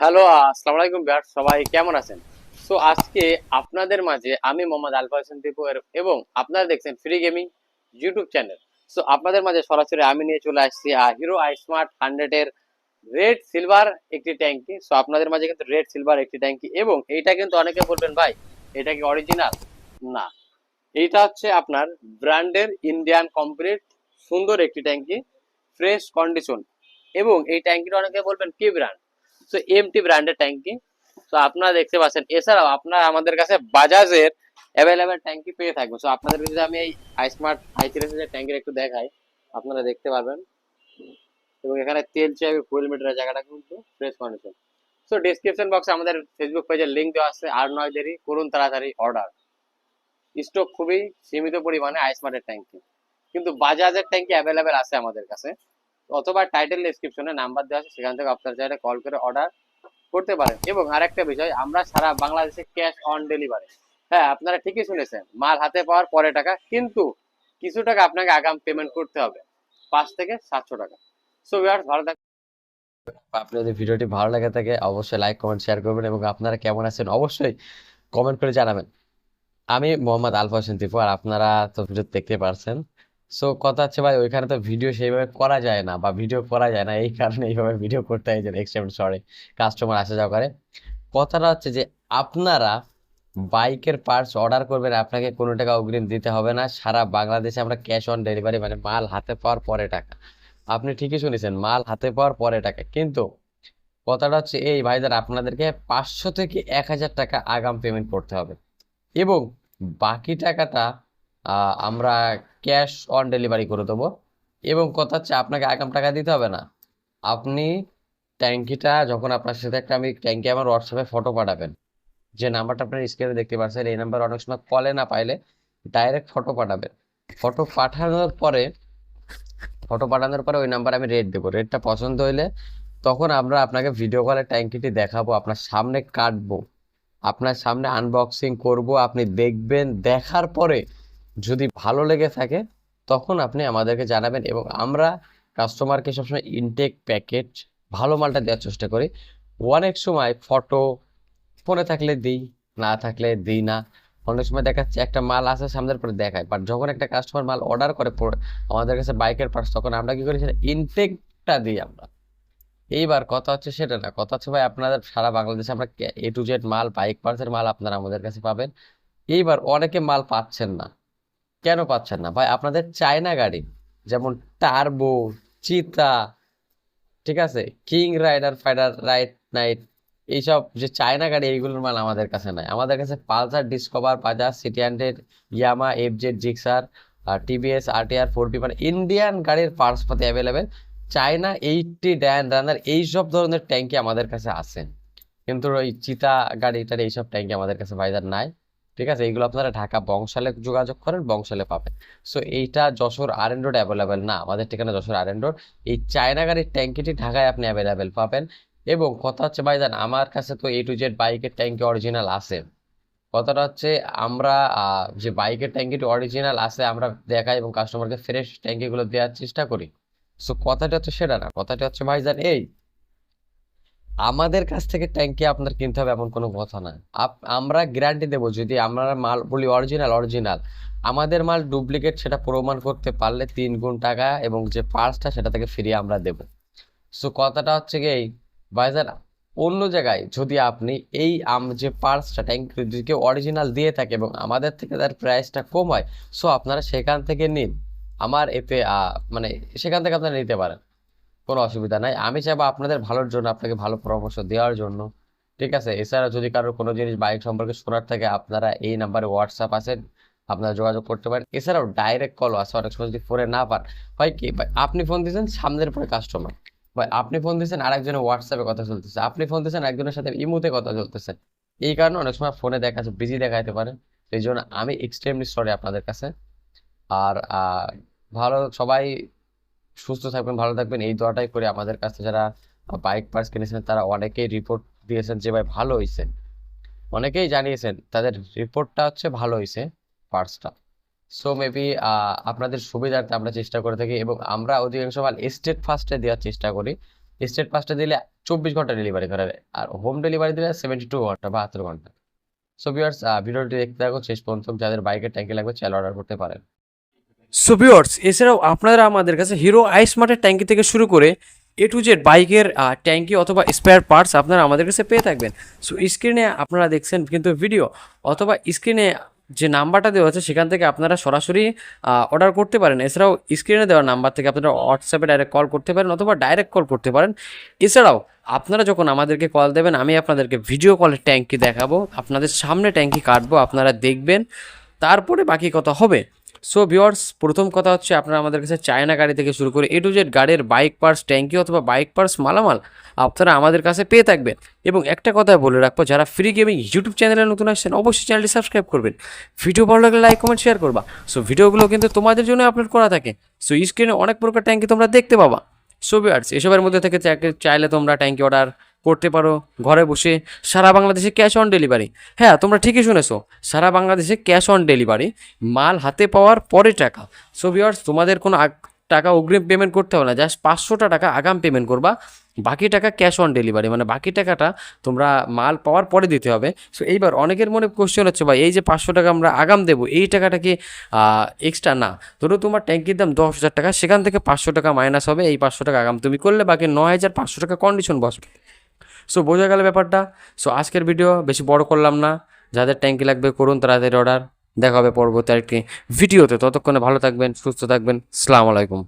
Hello, আসসালামু আলাইকুম বিহার, সবাই কেমন আছেন? সো আজকে আপনাদের মাঝে আমি মোহাম্মদ আলফা হোসেন এর- এবং আপনারা দেখছেন free gaming YouTube channel so আপনাদের মাঝে সরাসরি আমি নিয়ে চলে আসছি হিরো আই স্মার্ট হান্ড্রেড এর রেড সিলভার একটি ট্যাঙ্কি সো আপনাদের মাঝে কিন্তু রেড সিলভার একটি ট্যাঙ্কি এবং এইটা কিন্তু অনেকে বলবেন, ভাই, এটা কি অরিজিনাল না। এইটা হচ্ছে আপনার ব্র্যান্ডের ইন্ডিয়ান কমপ্লিট সুন্দর একটি ট্যাঙ্কি ফ্রেশ কন্ডিশন এবং এই ট্যাঙ্কিটা অনেকে বলবেন, কি ব্র্যান্ড সো এমটি ব্র্যান্ডের ট্যাঙ্কি তো আপনারা দেখতে পাচ্ছেন। এছাড়াও আপনারা আমাদের কাছে বাজাজের অ্যাভেলেবেল ট্যাঙ্কি পেয়ে থাকবেন। সো আপনাদের যদি আমি এই আইস্মার্ট আই থ্রি ট্যাঙ্কির একটু দেখাই। আপনারা দেখতে পারবেন। এবং এখানে তেল চাইবে ফুল মিটারের জায়গাটা কিন্তু ফ্রেশ কন্ডিশন সো ডিসক্রিপশন বক্সে আমাদের ফেসবুক পেজের লিঙ্ক দেওয়া আছে। আর নয় দেরি, করুন তাড়াতাড়ি অর্ডার স্টক খুবই সীমিত পরিমাণে আইস্মার্টের ট্যাঙ্কি কিন্তু বাজাজের ট্যাঙ্কি অ্যাভেলেবেল আছে আমাদের কাছে। অথবা টাইটেল ডেসক্রিপশনে নাম্বার দেওয়া আছে, সেখান থেকে আপনারা চাইলে কল করে অর্ডার করতে পারেন। এবং আরেকটা বিষয়, আমরা সারা বাংলাদেশে ক্যাশ অন ডেলিভারি হ্যাঁ আপনারা ঠিকই শুনেছেন, মাল হাতে পাওয়ার পরে টাকা, কিন্তু কিছু টাকা আপনাকে আগাম পেমেন্ট করতে হবে। পাঁচ থেকে সাতশো টাকা। সো ভিউয়ার্স ভালো থাকবেন আপনার যদি ভিডিওটি ভালো লাগে থাকে, অবশ্যই লাইক কমেন্ট শেয়ার করবেন এবং আপনারা কেমন আছেন অবশ্যই কমেন্ট করে জানাবেন। আমি মোহাম্মদ আলফা হোসেন আর আপনারা তো ভিডিও দেখতে পারছেন। সো কথা হচ্ছে ভাই, ওইখানে তো ভিডিও সেইভাবে করা যায় না বা ভিডিও করা যায় না। এই কারণে এইভাবে ভিডিও করতে হয় যে সরি কাস্টমার আসা যাওয়া করে। কথাটা হচ্ছে যে আপনারা বাইকের পার্টস অর্ডার করবেন, আপনাকে কোনো টাকা অগ্রিম দিতে হবে না। সারা বাংলাদেশে আমরা ক্যাশ অন ডেলিভারি মানে মাল হাতে পাওয়ার পরে টাকা। আপনি ঠিকই শুনেছেন, মাল হাতে পাওয়ার পরে টাকা। কিন্তু কথাটা হচ্ছে এই ভাইদের আপনাদেরকে পাঁচশো থেকে এক হাজার টাকা আগাম পেমেন্ট করতে হবে। এবং বাকি টাকাটা আমরা ক্যাশ অন ডেলিভারি করে দেবো। এবং কথা হচ্ছে, আপনাকে আগাম টাকা দিতে হবে না। আপনি ট্যাঙ্কিটা, যখন আপনার সাথে একটা আমি ট্যাঙ্কি আমার হোয়াটসঅ্যাপে ফটো পাঠাবেন। যে নাম্বারটা আপনার স্ক্রিনে দেখতে পাচ্ছেন, এই নাম্বার অনেক সময় কলে না পাইলে ডাইরেক্ট ফটো পাঠাবেন। ফটো পাঠানোর পরে ফটো পাঠানোর পরে ওই নাম্বারে আমি রেট দেবো। রেটটা পছন্দ হইলে তখন আমরা আপনাকে ভিডিও কলে ট্যাঙ্কিটি দেখাবো, আপনার সামনে কাটবো। আপনার সামনে আনবক্সিং করব, আপনি দেখবেন, দেখার পরে যদি ভালো লেগে থাকে, তখন আপনি আমাদেরকে জানাবেন এবং আমরা কাস্টমারকে সবসময় ইনটেক প্যাকেট ভালো মালটা দেওয়ার চেষ্টা করি। অনেক সময় ফটো ফোনে থাকলে দিই, না থাকলে দিই না। অনেক সময় দেখাচ্ছে একটা মাল আসে সামনের পরে দেখায়। বাট যখন একটা কাস্টমার মাল অর্ডার করে আমাদের কাছে বাইকের পার্টস তখন আমরা কি করি? সেটা ইনটেকটা দিই আমরা। এইবার কথা হচ্ছে সেটা না। কথা হচ্ছে ভাই, আপনাদের সারা বাংলাদেশে আমরা এ টু জেড মাল বাইক পার্টসের মাল আপনারা আমাদের কাছে পাবেন। এইবার অনেকে মাল পাচ্ছেন না। কেন পাচ্ছেন না? ভাই, আপনাদের চায়না গাড়ি, যেমন টার্বো, চিতা, ঠিক আছে? কিং রাইডার ফাইডার রাইড নাইট, এইসব যে চায়না গাড়ি, এইগুলোর মাল আমাদের কাছে নাই। আমাদের কাছে Pulsar, Discover, Bajaj, CT hundred, Yamaha FZ Gixxer, আর টিভিএস, আরটিআর, ফোর পি মানে ইন্ডিয়ান গাড়ির পার্টস পাতি available. China eighty, Dan Runner, এইসব ধরনের ট্যাঙ্কি আমাদের কাছে আছে। কিন্তু ওই চিতা গাড়ি গাড়িটার এইসব ট্যাঙ্কি আমাদের কাছে ভাইদার নাই। ঠিক আছে? এইগুলো আপনারা ঢাকা বংশালে যোগাযোগ করেন, বংশালে পাবেন। সো এইটা যশোর আর এন রোড অ্যাভেলেবেল না। আমাদের ঠিকানা যশোর আর এন রোড এই চায়না গাড়ির ট্যাঙ্কিটি ঢাকায় আপনি অ্যাভেলেবেল পাবেন। এবং কথা হচ্ছে, ভাইজান, আমার কাছে তো এ টু জেড বাইকের ট্যাঙ্কি অরিজিনাল আছে। কথাটা হচ্ছে, আমরা যে বাইকের ট্যাঙ্কিটি অরিজিনাল আছে, আমরা দেখাই এবং কাস্টমারকে ফ্রেশ ট্যাঙ্কিগুলো দেওয়ার চেষ্টা করি। সো কথাটা হচ্ছে সেটা না। কথাটা হচ্ছে, ভাইজান, এই আমাদের কাছ থেকে ট্যাঙ্কি আপনার কিনতে হবে এমন কোনো কথা না। আমরা গ্যারান্টি দেবো যদি আমরা মাল বলি অরিজিনাল অরিজিনাল আমাদের মাল ডুপ্লিকেট সেটা প্রমাণ করতে পারলে তিন গুণ টাকা এবং যে পার্সটা সেটা থেকে ফিরিয়ে আমরা দেবো। সো কথাটা হচ্ছে কি এই, ভাইজান, অন্য জায়গায় যদি আপনি এই আম, যে পার্সটা ট্যাঙ্ক যদি কেউ অরিজিনাল দিয়ে থাকে এবং আমাদের থেকে তার প্রাইসটা কম হয় সো আপনারা সেখান থেকে নিন। আমার এতে মানে সেখান থেকে আপনারা নিতে পারেন। কোনো অসুবিধা নাই। আমি চাইব আপনাদের ভালোর জন্য, আপনাকে ভালো পরামর্শ দেওয়ার জন্য। ঠিক আছে? এছাড়া যদি কারোর কোনো জিনিস বাইক সম্পর্কে শোনার থাকে, আপনারা এই নাম্বারে হোয়াটসঅ্যাপ আছে আপনারা যোগাযোগ করতে পারেন। এছাড়াও ডাইরেক্ট কল আছে, অনেক সময় যদি ফোনে না পান। হয় কি, ভাই, আপনি ফোন দিয়েছেন সামনের পরে কাস্টমার ভাই, আপনি ফোন দিয়েছেন আরেকজনের হোয়াটসঅ্যাপে কথা চলতেছে। আপনি ফোন দিয়েছেন একজনের সাথে ইমুতে কথা চলতেছে। এই কারণে অনেক সময় ফোনে দেখা যাচ্ছে বিজি দেখাইতে পারে। এই জন্য আমি এক্সট্রিমলি সরি আপনাদের কাছে। আর ভালো সবাই সুস্থ থাকবেন, ভালো থাকবেন। এই দোয়াটাই করে আমাদের কাছে যারা বাইক পার্টস কিনেছেন, তারা অনেকেই রিপোর্ট দিয়েছেন যে, ভাই, ভালো হয়েছে অনেকেই জানিয়েছেন, তাদের রিপোর্টটা হচ্ছে ভালো হয়েছে পার্টসটা সো মেবি আপনাদের সুবিধার্থে আমরা চেষ্টা করে থাকি এবং আমরা অধিকাংশ মাল স্টেট ফার্স্টে দেওয়ার চেষ্টা করি। স্টেট ফার্স্টে দিলে চব্বিশ ঘণ্টা ডেলিভারি করাবে আর হোম ডেলিভারি দিলে সেভেন্টি টু ঘণ্টা, বাহাত্তর ঘণ্টা। সো ভিউয়ার্স ভিডিওটি দেখতে থাকো শেষ পর্যন্ত যাদের বাইকের ট্যাঙ্কি লাগবে চাইলে অর্ডার করতে পারেন। সো ভিউয়ার্স এছাড়াও আপনারা আমাদের কাছে হিরো আইস মার্টের ট্যাঙ্কি থেকে শুরু করে এ টু জেড বাইকের ট্যাঙ্কি অথবা স্পেয়ার পার্টস আপনারা আমাদের কাছে পেয়ে থাকবেন। সো স্ক্রিনে আপনারা দেখছেন কিন্তু ভিডিও অথবা স্ক্রিনে যে নাম্বারটা দেওয়া আছে সেখান থেকে আপনারা সরাসরি অর্ডার করতে পারেন। এছাড়াও স্ক্রিনে দেওয়া নাম্বার থেকে আপনারা হোয়াটসঅ্যাপে ডাইরেক্ট কল করতে পারেন অথবা ডাইরেক্ট কল করতে পারেন। এছাড়াও আপনারা যখন আমাদেরকে কল দেবেন, আমি আপনাদেরকে ভিডিও কলের ট্যাঙ্কি দেখাবো, আপনাদের সামনে ট্যাঙ্কি কাটবো, আপনারা দেখবেন, তারপরে বাকি কথা হবে। সো ভিওয়ার্স প্রথম কথা হচ্ছে আপনারা আমাদের কাছে চায়না গাড়ি থেকে শুরু করে এ টু জেড গাড়ির বাইক পার্টস ট্যাঙ্কি অথবা বাইক পার্টস মালামাল আপনারা আমাদের কাছে পেয়ে থাকবেন। এবং একটা কথা বলে রাখব, যারা ফ্রি গেমিং ইউটিউব চ্যানেলে নতুন আসছেন, অবশ্যই চ্যানেলটি সাবস্ক্রাইব করবেন। ভিডিও ভালো লাগলে লাইক কমেন্ট শেয়ার করবা। সো ভিডিওগুলো কিন্তু তোমাদের জন্য আপলোড করা থাকে। সো স্ক্রিনে অনেক প্রকার ট্যাঙ্কি তোমরা দেখতে পাবা। সো ভিওয়ার্স এসবের মধ্যে থেকে চাইলে তোমরা ট্যাঙ্কি অর্ডার করতে পারো। ঘরে বসে সারা বাংলাদেশে ক্যাশ অন ডেলিভারি হ্যাঁ তোমরা ঠিকই শুনেছো, সারা বাংলাদেশে ক্যাশ অন ডেলিভারি মাল হাতে পাওয়ার পরে টাকা। সো ভিওয়ার্স তোমাদের কোনো টাকা অগ্রিম পেমেন্ট করতে হবে না জাস্ট পাঁচশোটা টাকা আগাম পেমেন্ট করবা, বাকি টাকা ক্যাশ অন ডেলিভারি মানে বাকি টাকাটা তোমরা মাল পাওয়ার পরে দিতে হবে। সো এইবার অনেকের মনে কোশ্চেন হচ্ছে, ভাই, এই যে পাঁচশো টাকা আমরা আগাম দেবো, এই টাকাটা কি এক্সট্রা না? ধরো তোমার ট্যাঙ্কির দাম দশ হাজার টাকা, সেখান থেকে পাঁচশো টাকা মাইনাস হবে, এই পাঁচশো টাকা আগাম তুমি করলে, বাকি ন হাজার পাঁচশো টাকা কন্ডিশন বসবে। সো বোঝা গেল ব্যাপারটা। সো আজকের ভিডিও বেশি বড় করলাম না। যাদের ট্যাঙ্কি লাগবে, করুন তাড়াতাড়ি অর্ডার দেখা হবে পরবর্তী আরেকটি ভিডিওতে ততক্ষণে ভালো থাকবেন, সুস্থ থাকবেন। আলাইকুম।